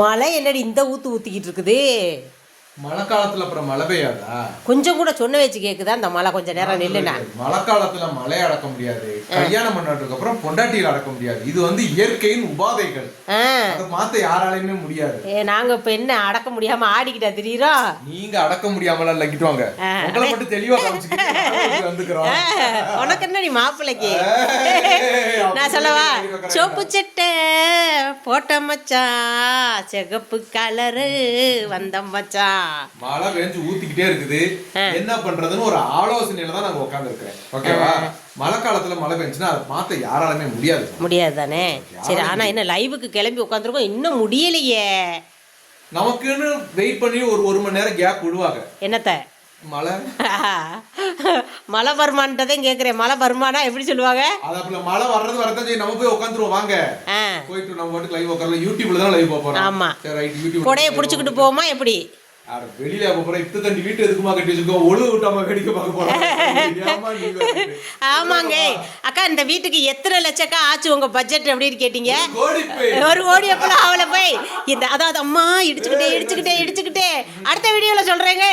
மழை என்னடி இந்த ஊத்து ஊத்திக்கிட்டு இருக்குது? மழை காலத்துல அப்புறம் மழை பெய்யாதா? கொஞ்சம் கூட சொன்ன வச்சு கேக்குதா? அந்த மழை கொஞ்சம் நேரம் நில்லுனா. மழை காலத்துல மழை அடக்க முடியாது. கல்யாணம் பண்ணதுக்கு அப்புறம் பொண்டாட்டியில் அடக்க முடியாது. இது வந்து இயற்கையின் உபாதைகள். அதை மாத்த யாராலையுமே முடியாது. ஏ நாங்க இப்ப என்ன அடக்க முடியாம ஆடிக்கிட்டா திரியிறோம் நீங்க அடக்க முடியாமல லக்கிட்டுவாங்க உங்களை மட்டும் தெளிவா காமிச்சுக்கிட்டு வந்துக்கிறோம். உனக்கு என்ன நீ மாப்பிள்ளைக்கு நான் சொல்லவா? சோப்பு சட்டை போட்ட மச்சான் சிகப்பு கலரு வந்த மச்சான் மழை பெஞ்சு ஊத்திக்கிட்டே இருக்குது. என்ன பண்றதுன்னு ஒரு ஆலோசனையில தான் நாங்க உட்கார்ந்து இருக்கிறேன் ஓகேவா மழை காலத்துல மழை பெஞ்சுன்னா அதை மாத்த யாராலுமே முடியாது. முடியாது தானே? சரி ஆனா என்ன லைவுக்கு கிளம்பி உட்காந்துருக்கோம் இன்னும் முடியலையே. நமக்குன்னு வெயிட் பண்ணி ஒரு ஒரு மணி நேரம் கேப் விடுவாங்க. என்னத்த? மழை. மழை வருமானதான் கேட்குறேன் மழை வருமானா எப்படி சொல்லுவாங்க? அது மழை வர்றது வரதான் சரி நம்ம போய் உட்காந்துருவோம் வாங்க. போயிட்டு நம்ம பாட்டுக்கு லைவ் உட்காரலாம் யூடியூப்ல தான் லைவ் போறோம் ஆமா. சரி ரைட் யூடியூப் கொடையை பிடிச்சிக்கிட்டு போவோமா எப்படி? வெளியில போறோம் இத்து தண்டி வீட்டு எதுக்குமா கட்டி வச்சிருக்கோம்? ஒழு விட்டாம வேடிக்கை பார்க்க போறோம்? ஆமாங்க. அக்கா இந்த வீட்டுக்கு எத்தனை லட்சக்கா ஆச்சு உங்க பட்ஜெட் அப்படின்னு கேட்டீங்க? ஒரு ஓடி எப்பலாம் அவளை போய். இந்த அதாவது அம்மா இடிச்சுக்கிட்டே இடிச்சுக்கிட்டே இடிச்சுக்கிட்டே. அடுத்த வீடியோல சொல்றேங்க.